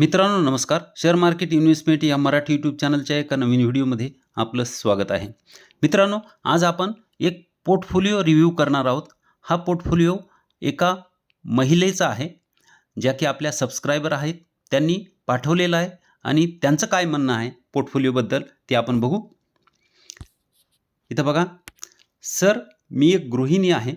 मित्रांनो नमस्कार. Share market investment या मराठी यूट्यूब चॅनलच्या एका नवीन व्हिडिओमध्ये आपलं स्वागत आहे. मित्रांनो आज आपण एक पोर्टफोलिओ रिव्ह्यू करणार आहोत. हा पोर्टफोलिओ एका महिलेचा आहे ज्या की आपल्या सबस्क्रायबर आहेत. त्यांनी पाठवलेला आहे आणि त्यांचं काय म्हणणं आहे पोर्टफोलिओबद्दल ते आपण बघू. इथं बघा. सर मी एक गृहिणी आहे.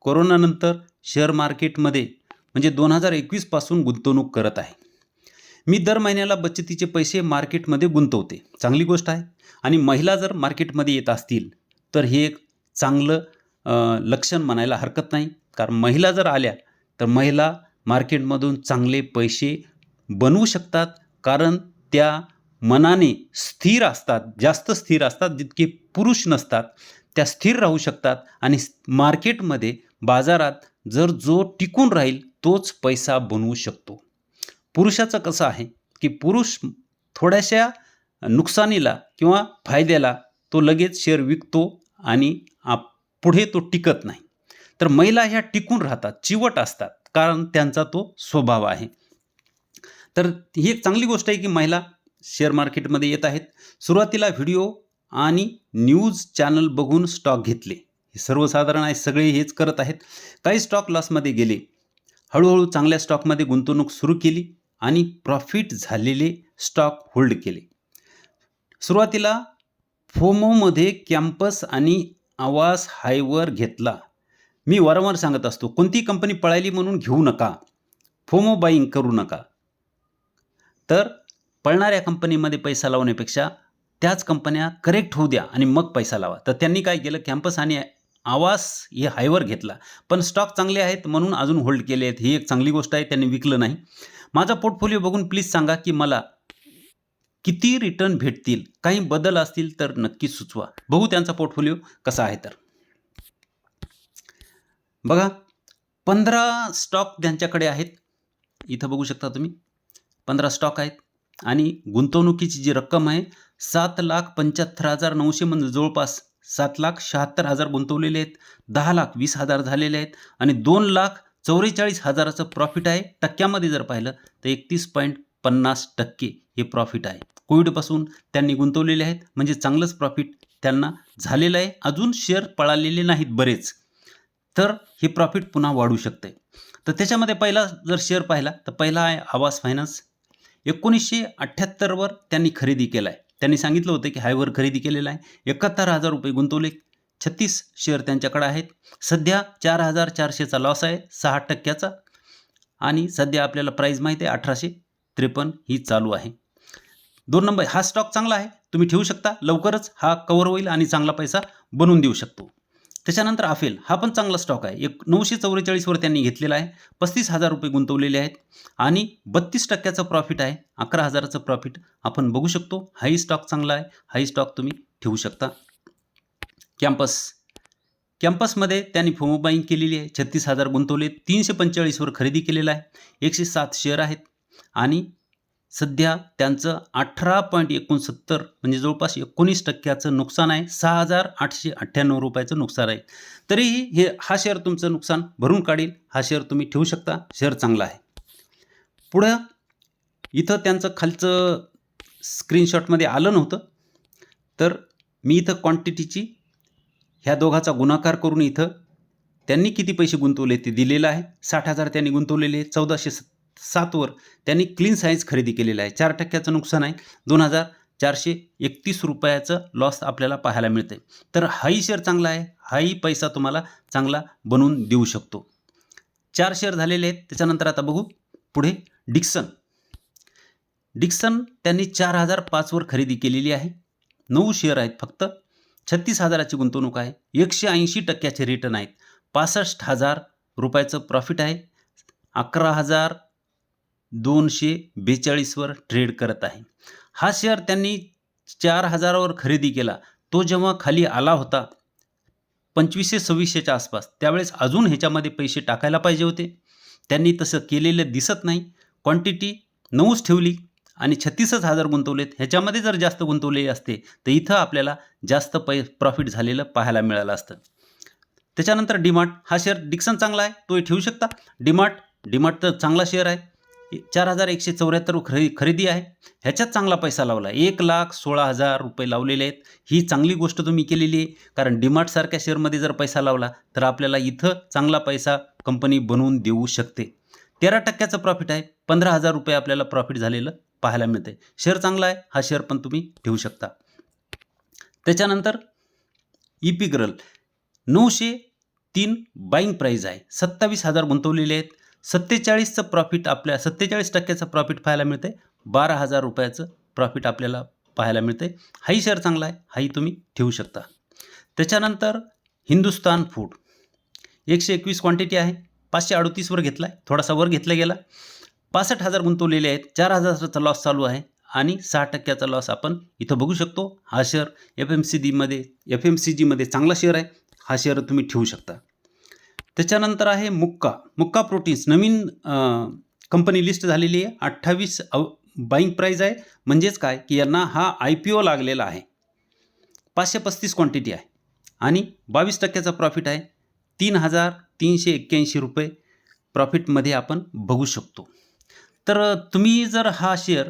कोरोनानंतर शेअर मार्केटमध्ये म्हणजे दोन हजार एकवीसपासून गुंतवणूक करत आहे. मी दर महिन्याला बचतीचे पैसे मार्केटमध्ये गुंतवते. चांगली गोष्ट आहे. आणि महिला जर मार्केटमध्ये येत असतील तर हे एक चांगलं लक्षण म्हणायला हरकत नाही. कारण महिला जर आल्या तर महिला मार्केटमधून चांगले पैसे बनवू शकतात. कारण त्या मनाने स्थिर असतात. जास्त स्थिर असतात जितके पुरुष नसतात त्या स्थिर राहू शकतात. आणि मार्केटमध्ये बाजारात जर जो टिकून राहील तोच पैसा बनवू शकतो. पुरुषाचं कसं आहे? की पुरुष थोड्याशा नुकसानीला किंवा फायद्याला तो लगेच शेअर विकतो आणि आप पुढे तो टिकत नाही. तर महिला ह्या टिकून राहतात चिवट असतात कारण त्यांचा तो स्वभाव आहे. तर ही एक चांगली गोष्ट आहे की महिला शेअर मार्केटमध्ये येत आहेत. सुरुवातीला व्हिडिओ आणि न्यूज चॅनल बघून स्टॉक घेतले. हे सर्वसाधारण आहे सगळे हेच करत आहेत. काही स्टॉक लॉसमध्ये गेले. हळूहळू चांगल्या स्टॉकमध्ये गुंतवणूक सुरू केली. आणि प्रॉफिट झालेले स्टॉक होल्ड केले. सुरुवातीला फोमोमध्ये कॅम्पस आणि आवास हायवर घेतला. मी वारंवार सांगत असतो कोणती कंपनी पळायली म्हणून घेऊ नका. फोमो बाईंग करू नका. तर पळणाऱ्या कंपनीमध्ये पैसा लावण्यापेक्षा त्याच कंपन्या करेक्ट होऊ द्या आणि मग पैसा लावा. तर त्यांनी काय केलं कॅम्पस आणि आवास हे हायवर घेतला. पण स्टॉक चांगले आहेत म्हणून अजून होल्ड केले आहेत. ही एक चांगली गोष्ट आहे त्यांनी विकलं नाही. माझा पोर्टफोलिओ बघून प्लीज सांगा की मला किती रिटर्न भेटतील? काही बदल असतील तर नक्की सुचवा. बघू त्यांचा पोर्टफोलिओ कसा आहे तर. बघा पंधरा स्टॉक त्यांच्याकडे आहेत इथं बघू शकता तुम्ही पंधरा स्टॉक आहेत आणि गुंतवणुकीची जी रक्कम आहे सात लाख पंच्याहत्तर हजार नऊशे म्हणजे जवळपास सात लाख शहात्तर हजार गुंतवलेले आहेत दहा लाख वीस हजार झालेले आहेत आणि दोन लाख चौवेचाळीस हजाराचं प्रॉफिट आहे. टक्क्यामध्ये जर पाहिलं तर एकतीस पॉईंट पन्नास टक्के हे प्रॉफिट आहे. कोविडपासून त्यांनी गुंतवलेले आहेत. म्हणजे चांगलंच प्रॉफिट त्यांना झालेलं आहे. अजून शेअर पळालेले नाहीत बरेच. तर हे प्रॉफिट पुन्हा वाढू शकते. तर त्याच्यामध्ये पहिला जर शेअर पाहिला तर पहिला आहे आवास फायनान्स एकोणीसशे अठ्ठ्याहत्तरवर त्यांनी खरेदी केला आहे त्यांनी सांगितलं होतं की हायवर खरेदी केलेला आहे. एकाहत्तर हजार रुपये गुंतवले. छत्तीस शेअर त्यांच्याकडे आहेत. सध्या चार हजार चारशेचा लॉस आहे. सहा टक्क्याचा. आणि सध्या आपल्याला प्राईज माहिती आहे अठराशे त्रेपन्न ही चालू आहे. दोन नंबर हा स्टॉक चांगला आहे. तुम्ही ठेवू शकता. लवकरच हा कवर होईल आणि चांगला पैसा बनवून देऊ शकतो. त्याच्यानंतर आफेल हा पण चांगला स्टॉक आहे. एक नऊशे चौवेचाळीसवर त्यांनी घेतलेला आहे. पस्तीस हजार रुपये गुंतवलेले आहेत. आणि बत्तीस टक्क्याचं प्रॉफिट आहे. अकरा हजाराचं प्रॉफिट आपण बघू शकतो. हाही स्टॉक चांगला आहे. हाही स्टॉक तुम्ही ठेवू शकता. कॅम्पस. कॅम्पसमध्ये त्यांनी फोमो केलेली आहे. छत्तीस हजार गुंतवले तीनशे पंचेचाळीसवर खरेदी केलेला आहे. एकशे सात शेअर आहेत. आणि सध्या त्यांचं अठरा पॉईंट एकोणसत्तर म्हणजे जवळपास एकोणीस टक्क्याचं नुकसान आहे. सहा हजार आठशे अठ्ठ्याण्णव रुपयाचं नुकसान आहे. तरीही हे हा शेअर तुमचं नुकसान भरून काढेल हा शेअर तुम्ही ठेवू शकता. शेअर चांगला आहे. पुढं इथं त्यांचं खालचं स्क्रीनशॉटमध्ये आलं नव्हतं. तर मी इथं क्वांटिटीची ह्या दोघाचा गुणाकार करून इथं त्यांनी किती पैसे गुंतवले ते दिलेलं आहे. साठ हजार त्यांनी गुंतवलेले चौदाशे स सातवर त्यांनी क्लीन सायन्स खरेदी केलेलं आहे. चार टक्क्याचं नुकसान आहे. दोन हजार चारशे एकतीस रुपयाचं लॉस आपल्याला पाहायला मिळतं आहे तर हाही शेअर चांगला आहे. हाही पैसा तुम्हाला चांगला बनवून देऊ शकतो. चार शेअर झालेले आहेत. त्याच्यानंतर आता बघू. पुढे डिक्सन डिक्सन त्यांनी चार हजार पाचवर खरेदी केलेली आहे. नऊ शेअर आहेत फक्त. छत्तीस हजाराची गुंतवणूक आहे. एकशे ऐंशी टक्क्याचे रिटर्न आहेत. पासष्ट हजार रुपयाचं प्रॉफिट आहे. अकरा हजार दोनशे बेचाळीसवर ट्रेड करत आहे. हा शेअर त्यांनी चार हजारावर खरेदी केला. तो जेव्हा खाली आला होता पंचवीसशे सव्वीसशेच्या आसपास त्यावेळेस अजून ह्याच्यामध्ये पैसे टाकायला पाहिजे होते. त्यांनी तसं केलेलं दिसत नाही. क्वांटिटी नऊच ठेवली. आणि छत्तीसच हजार गुंतवलेत ह्याच्यामध्ये जर जास्त गुंतवले असते तर इथं आपल्याला जास्त पै प्रॉफिट झालेलं पाहायला मिळालं असतं. त्याच्यानंतर डीमार्ट हा शेअर डिक्सन चांगला आहे तोही ठेवू शकता. डीमार्ट डिमार्ट तर चांगला शेअर आहे. चार हजार एकशे चौऱ्याहत्तर खरे खरेदी आहे. ह्याच्यात चांगला पैसा लावला. एक लाख सोळा हजार रुपये लावलेले आहेत. ही चांगली गोष्ट तुम्ही केलेली आहे. कारण डीमार्टसारख्या शेअरमध्ये जर पैसा लावला तर आपल्याला इथं चांगला पैसा कंपनी बनवून देऊ शकते. तेरा टक्क्याचं प्रॉफिट आहे. पंधरा हजार रुपये आपल्याला प्रॉफिट झालेलं. पाहायला मिळते. शेअर चांगला आहे हा शेअर पण तुम्ही ठेवू शकता. त्याच्यानंतर इपिग्रल नऊशे तीन बाईंग प्राईज आहे. सत्तावीस हजार गुंतवलेले आहेत. सत्तेचाळीसचं प्रॉफिट आपल्या सत्तेचाळीस टक्क्याचं प्रॉफिट पाहायला मिळते. बारा हजार रुपयाचं प्रॉफिट आपल्याला पाहायला मिळते. हाही शेअर चांगला आहे हाही तुम्ही ठेवू शकता. त्याच्यानंतर हिंदुस्तान फूड एकशे एकवीस क्वांटिटी आहे. पाचशे अडतीसवर घेतला आहे थोडासा वर घेतला गेला. पासष्ट हजार गुंतवलेले आहेत. चार हजाराचा लॉस चालू आहे आणि सहा टक्क्याचा लॉस आपण इथं बघू शकतो. हा शेअर एफ एम सी डीमध्ये एफ एम सी जीमध्ये चांगला शेअर आहे. हा शेअर तुम्ही ठेवू शकता. त्याच्यानंतर आहे मुक्का. मुक्का प्रोटीन्स नवीन कंपनी लिस्ट झालेली आहे. अठ्ठावीस बाईंग प्राईज आहे. म्हणजेच काय? की यांना हा आय पी ओ लागलेला आहे. पाचशे पस्तीस क्वांटिटी आहे. आणि बावीस टक्क्याचा प्रॉफिट आहे. तीन हजार तीनशे एक्क्याऐंशी रुपये प्रॉफिटमध्ये आपण बघू शकतो. तर तुम्ही जर हा शेअर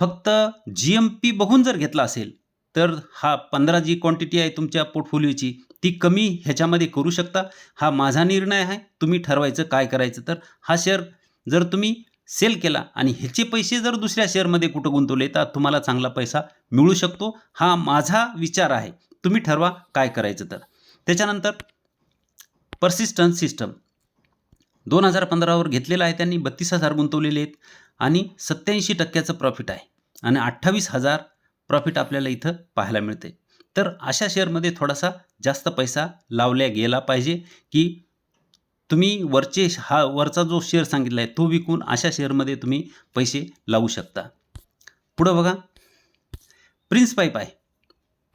फक्त जी एम पी बघून जर घेतला असेल तर हा पंधरा जी क्वांटिटी आहे तुमच्या पोर्टफोलिओची ती कमी ह्याच्यामध्ये करू शकता. हा माझा निर्णय आहे तुम्ही ठरवायचं काय करायचं तर. हा शेअर जर तुम्ही सेल केला आणि ह्याचे पैसे जर दुसऱ्या शेअरमध्ये कुठं गुंतवले तर तुम्हाला चांगला पैसा मिळू शकतो. हा माझा विचार आहे तुम्ही ठरवा काय करायचं तर. त्याच्यानंतर पर्सिस्टन्स सिस्टम दोन हजार पंधरावर घेतलेला आहे. त्यांनी बत्तीस हजार गुंतवलेले आहेत. आणि सत्याऐंशी टक्क्याचं प्रॉफिट आहे. आणि अठ्ठावीस हजार प्रॉफिट आपल्याला इथं पाहायला मिळते तर अशा शेअरमध्ये थोडासा जास्त पैसा लावल्या गेला पाहिजे की तुम्ही वरचे हा वरचा जो शेअर सांगितला आहे तो विकून अशा शेअरमध्ये तुम्ही पैसे लावू शकता. पुढं बघा. प्रिन्स पाईप आहे.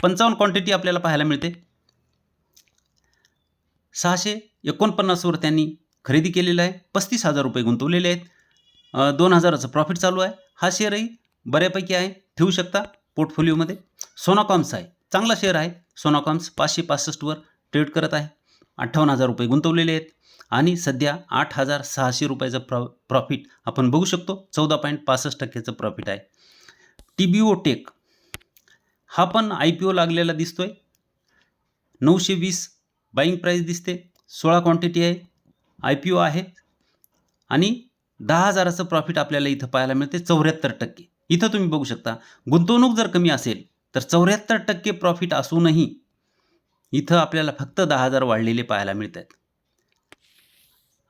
पंचावन्न क्वांटिटी आपल्याला पाहायला मिळते. सहाशे एकोणपन्नासवर त्यांनी खरेदी केलेला आहे. पस्तीस हजार रुपये गुंतवलेले आहेत. दोन हजाराचं प्रॉफिट चालू आहे. हा शेअरही बऱ्यापैकी आहे. ठेवू शकता पोर्टफोलिओमध्ये सोनाकॉम्स आहे. चांगला शेअर आहे. सोनाकॉम्स पाचशे पासष्टवर ट्रेड करत आहे. अठ्ठावन्न हजार रुपये गुंतवलेले आहेत. आणि सध्या आठ हजार सहाशे रुपयाचं प्रॉ प्रॉफिट आपण बघू शकतो. चौदा पॉईंट पासष्ट टक्क्याचं प्रॉफिट आहे. टी बी ओ टेक हा पण आय पी ओ लागलेला दिसतो आहे नऊशे वीस बाईंग प्राईस दिसते. सोळा क्वांटिटी आहे. आय पी ओ आहे. आणि दहा हजाराचं प्रॉफिट आपल्याला इथं पाहायला मिळते चौऱ्याहत्तर टक्के. इथं तुम्ही बघू शकता गुंतवणूक जर कमी असेल तर चौऱ्याहत्तर टक्के प्रॉफिट असूनही इथं आपल्याला फक्त दहा हजार वाढलेले पाहायला मिळत आहेत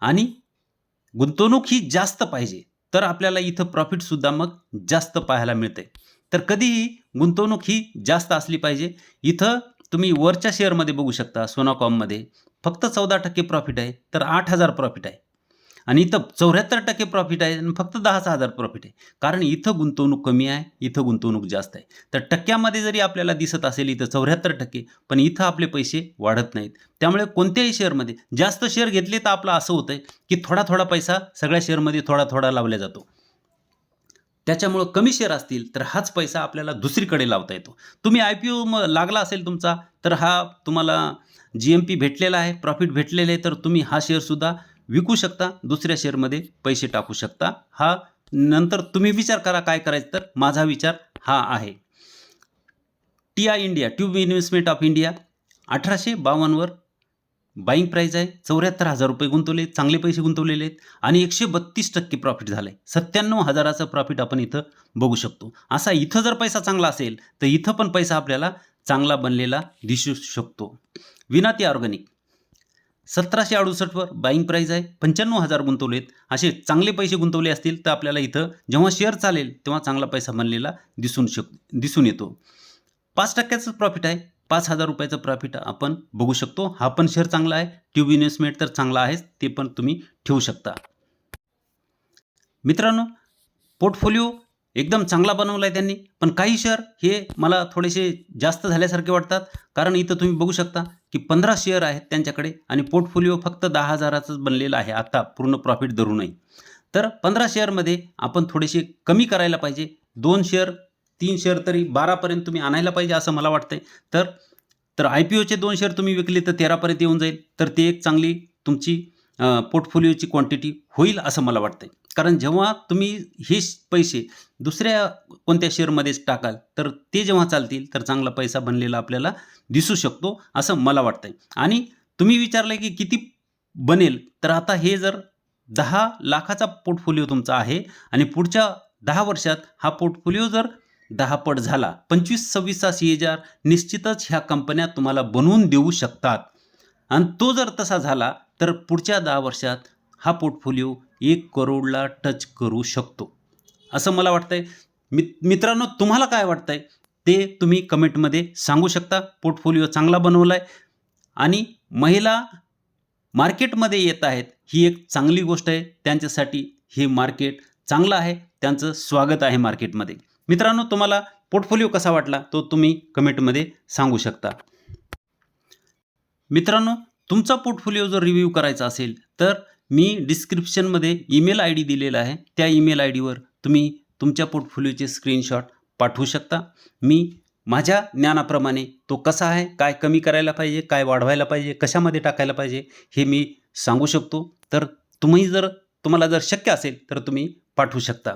आणि गुंतवणूक ही जास्त पाहिजे तर आपल्याला इथं प्रॉफिटसुद्धा मग जास्त पाहायला मिळते. तर कधीही गुंतवणूक ही जास्त असली पाहिजे इथं तुम्ही वरच्या शेअरमध्ये बघू शकता सोनाकॉममध्ये फक्त चौदा टक्के प्रॉफिट आहे तर आठ हजार प्रॉफिट आहे. आणि इथं चौऱ्याहत्तर टक्के प्रॉफिट आहे आणि फक्त दहाच हजार प्रॉफिट आहे. कारण इथं गुंतवणूक कमी आहे इथं गुंतवणूक जास्त आहे. तर टक्क्यामध्ये जरी आपल्याला दिसत असेल इथं चौऱ्याहत्तर टक्के पण इथं आपले पैसे वाढत नाहीत. त्यामुळे कोणत्याही शेअरमध्ये जास्त शेअर घेतले तर आपलं असं होतं की थोडा थोडा पैसा सगळ्या शेअरमध्ये थोडा थोडा लावला जातो. त्याच्यामुळं कमी शेअर असतील तर हाच पैसा आपल्याला दुसरीकडे लावता येतो. तुम्ही आय पी ओ म लागला असेल तुमचा तर हा तुम्हाला जी एम पी भेटलेला आहे प्रॉफिट भेटलेले आहे तर तुम्ही हा शेअरसुद्धा विकू शकता दुसऱ्या शेअरमध्ये पैसे टाकू शकता. हा नंतर तुम्ही विचार करा काय करायचं तर माझा विचार हा आहे. T I India tube investment of India अठराशे बावन्नवर बाईंग प्राईज आहे चौऱ्याहत्तर हजार रुपये गुंतवले चांगले पैसे गुंतवलेले आहेत आणि एकशे बत्तीस टक्के प्रॉफिट झालं आहे सत्त्याण्णव हजाराचं प्रॉफिट आपण इथं बघू शकतो. असा इथं जर पैसा चांगला असेल तर इथं पण पैसा आपल्याला चांगला बनलेला दिसू शकतो. विनाती ऑर्गॅनिक सतराशे अडुसष्टवर बाईंग प्राईज आहे पंच्याण्णव हजार गुंतवलेत असे चांगले पैसे गुंतवले असतील तर आपल्याला इथं जेव्हा शेअर चालेल तेव्हा चांगला पैसा बनलेला दिसून शक दिसून येतो. पाच टक्क्याचं प्रॉफिट आहे पाच हजार रुपयाचं प्रॉफिट आपण बघू शकतो. हा पण शेअर चांगला आहे. ट्यूब इन्व्हेस्टमेंट तर चांगला आहेच. ते पण तुम्ही ठेवू शकता. मित्रांनो पोर्टफोलिओ एकदम चांगला बनवला आहे त्यांनी. पण काही शेअर हे मला थोडेसे जास्त झाल्यासारखे वाटतात. कारण इथं तुम्ही बघू शकता की पंधरा शेअर आहेत त्यांच्याकडे आणि पोर्टफोलिओ फक्त दहा हजाराचंच बनलेलं आहे. आत्ता पूर्ण प्रॉफिट धरूनही तर पंधरा शेअरमध्ये आपण थोडेसे कमी करायला पाहिजे. दोन शेअर तीन शेअर तरी बारापर्यंत तुम्ही आणायला पाहिजे असं मला वाटतंय. तर तर आय पी ओचे दोन शेअर तुम्ही विकले तर तेरापर्यंत येऊन जाईल. तर ते एक चांगली तुमची पोर्टफोलिओची क्वांटिटी होईल असं मला वाटतं कारण जेव्हा तुम्ही हे श- पैसे दुसऱ्या कोणत्या शेअरमध्येच टाकाल तर ते जेव्हा चालतील तर चांगला पैसा बनलेला आपल्याला दिसू शकतो असं मला वाटतंय. आणि तुम्ही विचारलं की किती बनेल तर आता हे जर दहा लाखाचा पोर्टफोलिओ तुमचा आहे आणि पुढच्या दहा वर्षात हा पोर्टफोलिओ जर दहापट झाला. पंचवीस सव्वीसचा सी एच आर निश्चितच ह्या कंपन्या तुम्हाला बनवून देऊ शकतात. आणि तो जर तसा झाला तर पुढच्या दहा वर्षात हा पोर्टफोलिओ एक करोडला टच करू शकतो. असं मला वाटतंय. मि मित्रांनो तुम्हाला काय वाटतंय? ते तुम्ही कमेंटमध्ये सांगू शकता. पोर्टफोलिओ चांगला बनवला आहे आणि महिला मार्केटमध्ये येत आहेत ही एक चांगली गोष्ट आहे. त्यांच्यासाठी हे मार्केट चांगलं आहे. त्यांचं स्वागत आहे मार्केटमध्ये मित्रांनो तुम्हाला पोर्टफोलिओ कसा वाटला तो तुम्ही कमेंटमध्ये सांगू शकता. मित्रांनो तुमचा पोर्टफोलिओ जर रिव्ह्यू करायचा असेल तर मी डिस्क्रिप्शनमध्ये ईमेल आय डी दिलेला आहे. त्या ईमेल आय डीवर तुम्ही तुमच्या पोर्टफोलिओचे स्क्रीनशॉट पाठवू शकता. मी माझ्या ज्ञानाप्रमाणे तो कसा आहे काय कमी करायला पाहिजे काय वाढवायला पाहिजे कशामध्ये टाकायला पाहिजे हे मी सांगू शकतो. तर तुम्ही जर तुम्हाला जर शक्य असेल तर तुम्ही पाठवू शकता.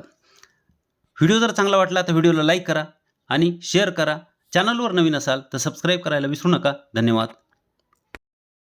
व्हिडिओ जर चांगला वाटला तर व्हिडिओला लाईक करा आणि शेअर करा. चॅनलवर नवीन असाल तर सबस्क्राईब करायला विसरू नका. धन्यवाद.